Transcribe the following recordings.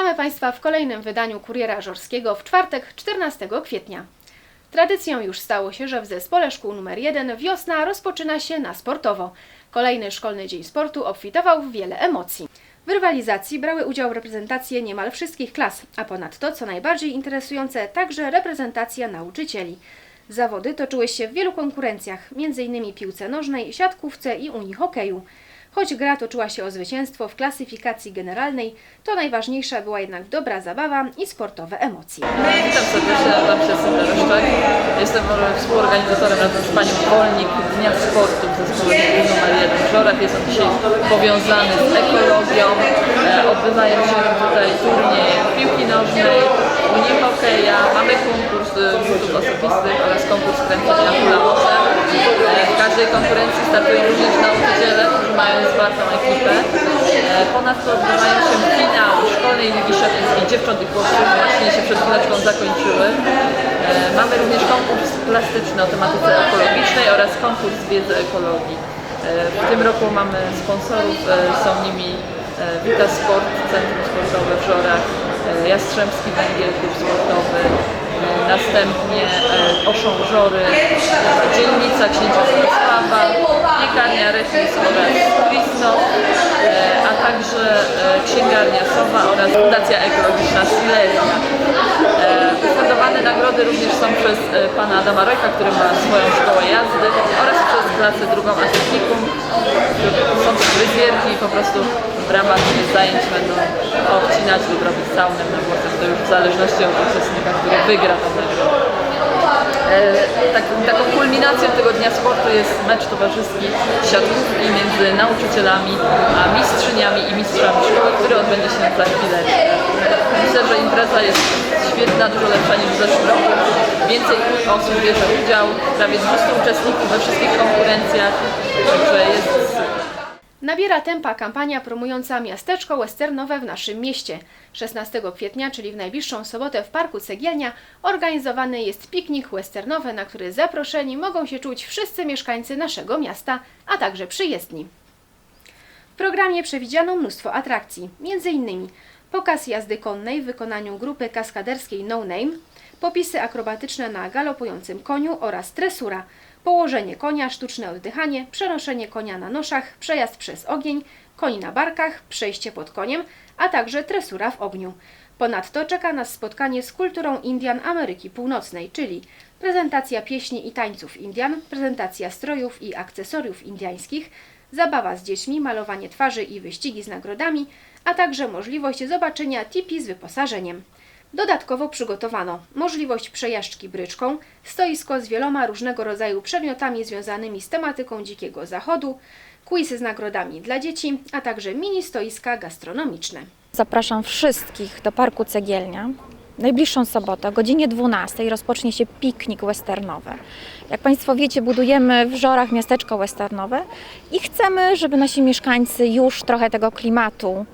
Witamy Państwa w kolejnym wydaniu Kuriera Żorskiego w czwartek 14 kwietnia. Tradycją już stało się, że w zespole szkół nr 1 wiosna rozpoczyna się na sportowo. Kolejny szkolny dzień sportu obfitował w wiele emocji. W rywalizacji brały udział reprezentacje niemal wszystkich klas, a ponadto, co najbardziej interesujące, także reprezentacja nauczycieli. Zawody toczyły się w wielu konkurencjach, m.in. piłce nożnej, siatkówce i unii hokeju. Choć gra toczyła się o zwycięstwo w klasyfikacji generalnej, to najważniejsza była jednak dobra zabawa i sportowe emocje. Witam serdecznie, się Sylwia Reszczak. Jestem współorganizatorem razem z panią Wolnik Dnia Sportu w zespole numer 1 w Żorach. Jest on dzisiaj powiązany z ekologią. E, Odbywają się tutaj turnieje piłki nożnej, unii hokeja. Mamy konkurs e, rzutów osobistych oraz konkurs kręcenia hulamotem. Każdej konkurencji startują również nauczyciele, którzy mają zwartą ekipę. E, Ponadto odbywają się finały szkolnej ligi szatańskiej dziewcząt i chłopców. Właśnie się przed chwileczką zakończyły. E, Mamy również konkurs plastyczny o tematyce ekologicznej oraz konkurs wiedzy ekologii. E, W tym roku mamy sponsorów, są nimi Wita Sport, Centrum Sportowe w Żorach, Jastrzębski Węgiel, klub sportowy, następnie Oszą Żory, dzielnica Księcia Wrocława, piekarnia Retis oraz e, a także e, księgarnia Sowa oraz Fundacja Ekologiczna Silesia. E, Ufundowane nagrody również są przez e, pana Adama Rojka, który ma swoją szkołę jazdy oraz przez klasę drugą Atleticum. Są to fryzjerki i po prostu w ramach zajęć będą obcinać lub robić saunę na włosach. To już w zależności od uczestnika, który wygra tą nagrodę. E, tak, taką kulminacją tego dnia sportu jest mecz towarzyski siatkówki między nauczycielami a mistrzyniami i mistrzami szkoły, który odbędzie się za chwileczkę. Myślę, że impreza jest świetna, dużo lepsza niż w zeszłym roku. Więcej osób bierze udział, prawie 200 uczestników we wszystkich konkurencjach, także jest. Nabiera tempa kampania promująca miasteczko westernowe w naszym mieście. 16 kwietnia, czyli w najbliższą sobotę w Parku Cegielnia, organizowany jest piknik westernowy, na który zaproszeni mogą się czuć wszyscy mieszkańcy naszego miasta, a także przyjezdni. W programie przewidziano mnóstwo atrakcji, m.in. pokaz jazdy konnej w wykonaniu grupy kaskaderskiej No Name, popisy akrobatyczne na galopującym koniu oraz tresura, położenie konia, sztuczne oddychanie, przenoszenie konia na noszach, przejazd przez ogień, koń na barkach, przejście pod koniem, a także tresura w ogniu. Ponadto czeka nas spotkanie z kulturą Indian Ameryki Północnej, czyli prezentacja pieśni i tańców Indian, prezentacja strojów i akcesoriów indiańskich, zabawa z dziećmi, malowanie twarzy i wyścigi z nagrodami, a także możliwość zobaczenia tipi z wyposażeniem. Dodatkowo przygotowano możliwość przejażdżki bryczką, stoisko z wieloma różnego rodzaju przedmiotami związanymi z tematyką Dzikiego Zachodu, quiz z nagrodami dla dzieci, a także mini stoiska gastronomiczne. Zapraszam wszystkich do Parku Cegielnia. Najbliższą sobotę o godzinie 12 rozpocznie się piknik westernowy. Jak Państwo wiecie, budujemy w Żorach miasteczko westernowe i chcemy, żeby nasi mieszkańcy już trochę tego klimatu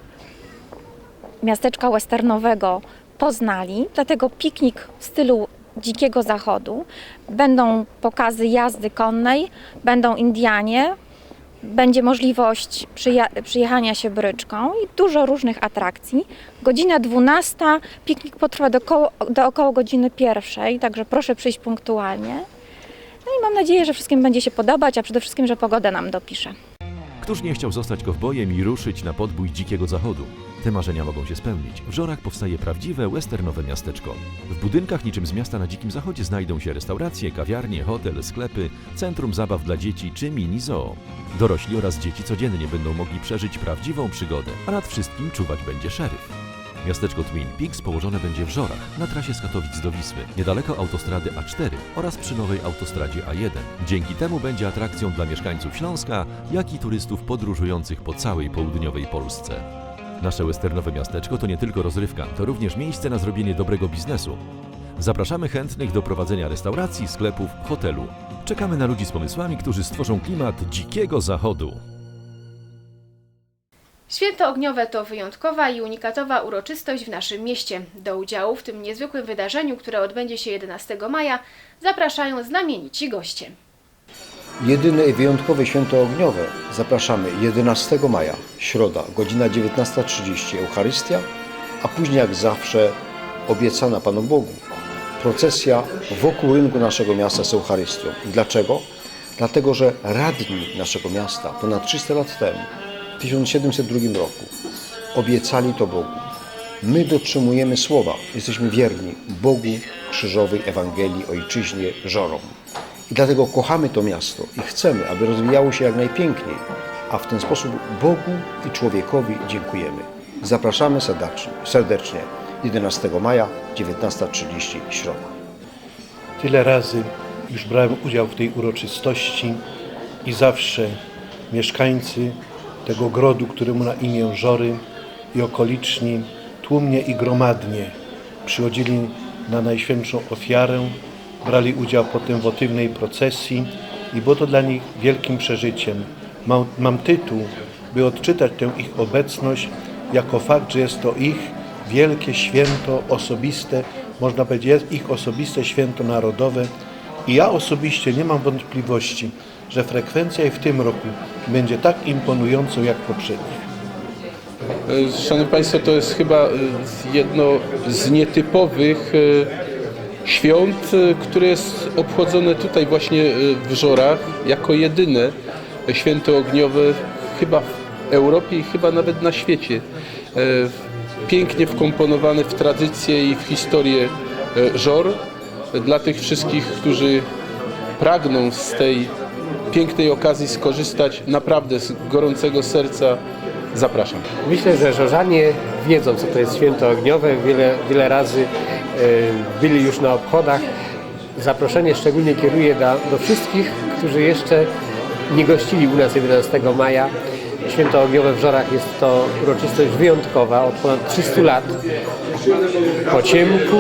miasteczka westernowego poznali. Dlatego piknik w stylu dzikiego zachodu. Będą pokazy jazdy konnej, będą Indianie, będzie możliwość przyja- przyjechania się bryczką i dużo różnych atrakcji. Godzina 12, piknik potrwa do, koło, do około godziny pierwszej, także proszę przyjść punktualnie. No i mam nadzieję, że wszystkim będzie się podobać, a przede wszystkim, że pogoda nam dopisze. Któż nie chciał zostać kowbojem i ruszyć na podbój dzikiego zachodu? Te marzenia mogą się spełnić. W Żorach powstaje prawdziwe westernowe miasteczko. W budynkach niczym z miasta na dzikim zachodzie znajdą się restauracje, kawiarnie, hotel, sklepy, centrum zabaw dla dzieci czy mini zoo. Dorośli oraz dzieci codziennie będą mogli przeżyć prawdziwą przygodę, a nad wszystkim czuwać będzie szeryf. Miasteczko Twin Peaks położone będzie w Żorach, na trasie z Katowic do Wisły, niedaleko autostrady A4 oraz przy nowej autostradzie A1. Dzięki temu będzie atrakcją dla mieszkańców Śląska, jak i turystów podróżujących po całej południowej Polsce. Nasze westernowe miasteczko to nie tylko rozrywka, to również miejsce na zrobienie dobrego biznesu. Zapraszamy chętnych do prowadzenia restauracji, sklepów, hotelu. Czekamy na ludzi z pomysłami, którzy stworzą klimat dzikiego zachodu. Święto ogniowe to wyjątkowa i unikatowa uroczystość w naszym mieście. Do udziału w tym niezwykłym wydarzeniu, które odbędzie się 11 maja, zapraszają znamienici goście. Jedyne i wyjątkowe święto ogniowe zapraszamy 11 maja, środa, godzina 19.30 Eucharystia, a później jak zawsze obiecana Panu Bogu procesja wokół rynku naszego miasta z Eucharystią. Dlaczego? Dlatego, że radni naszego miasta ponad 300 lat temu, w 1702 roku, obiecali to Bogu. My dotrzymujemy słowa, jesteśmy wierni Bogu, krzyżowej Ewangelii, Ojczyźnie, Żorom. I dlatego kochamy to miasto i chcemy, aby rozwijało się jak najpiękniej, a w ten sposób Bogu i człowiekowi dziękujemy. Zapraszamy serdecznie, serdecznie 11 maja, 19.30 środa. Tyle razy już brałem udział w tej uroczystości i zawsze mieszkańcy tego grodu, któremu na imię Żory i okoliczni tłumnie i gromadnie przychodzili na Najświętszą Ofiarę, brali udział potem w wotywnej procesji i było to dla nich wielkim przeżyciem. Mam, mam tytuł, by odczytać tę ich obecność jako fakt, że jest to ich wielkie święto osobiste, można powiedzieć, ich osobiste święto narodowe i ja osobiście nie mam wątpliwości, że frekwencja i w tym roku będzie tak imponującą jak poprzednich. E, Szanowni Państwo, to jest chyba e, jedno z nietypowych e, świąt, e, które jest obchodzone tutaj właśnie w Żorach jako jedyne święto ogniowe chyba w Europie i chyba nawet na świecie. Pięknie wkomponowane w tradycję i w historię Żor. Dla tych wszystkich, którzy pragną z tej pięknej okazji skorzystać, naprawdę z gorącego serca zapraszam. Myślę, że Żorzanie wiedzą, co to jest święto ogniowe. Wiele, wiele razy e, byli już na obchodach. Zaproszenie szczególnie kieruję do, do wszystkich, którzy jeszcze nie gościli u nas 11 maja. Święto ogniowe w Żorach jest to uroczystość wyjątkowa od ponad 300 lat. Po ciemku,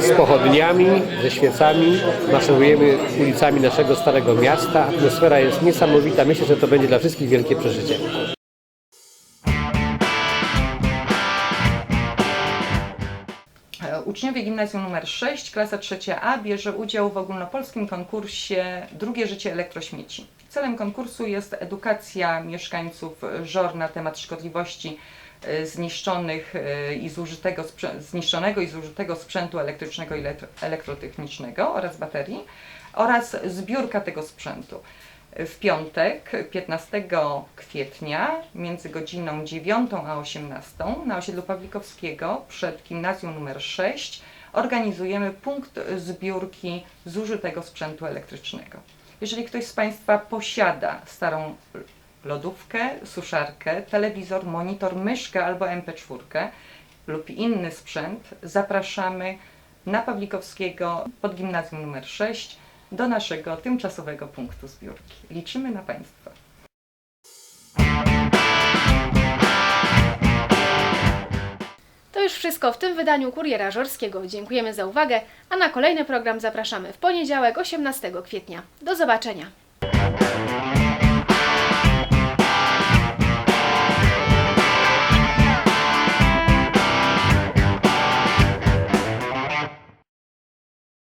z pochodniami, ze świecami maszerujemy ulicami naszego starego miasta. Atmosfera jest niesamowita. Myślę, że to będzie dla wszystkich wielkie przeżycie. Uczniowie gimnazjum nr 6, klasa 3A bierze udział w ogólnopolskim konkursie Drugie życie elektrośmieci. Celem konkursu jest edukacja mieszkańców Żor na temat szkodliwości e, zniszczonych e, i zużytego, zniszczonego i zużytego sprzętu elektrycznego i elektro- elektrotechnicznego oraz baterii oraz zbiórka tego sprzętu. W piątek, 15 kwietnia, między godziną 9 a 18 na osiedlu Pawlikowskiego przed gimnazjum nr 6 organizujemy punkt zbiórki zużytego sprzętu elektrycznego. Jeżeli ktoś z Państwa posiada starą lodówkę, suszarkę, telewizor, monitor, myszkę albo MP4 lub inny sprzęt, zapraszamy na Pawlikowskiego pod gimnazjum nr 6 do naszego tymczasowego punktu zbiórki. Liczymy na Państwa. Wszystko w tym wydaniu Kuriera Żorskiego. Dziękujemy za uwagę, a na kolejny program zapraszamy w poniedziałek 18 kwietnia. Do zobaczenia.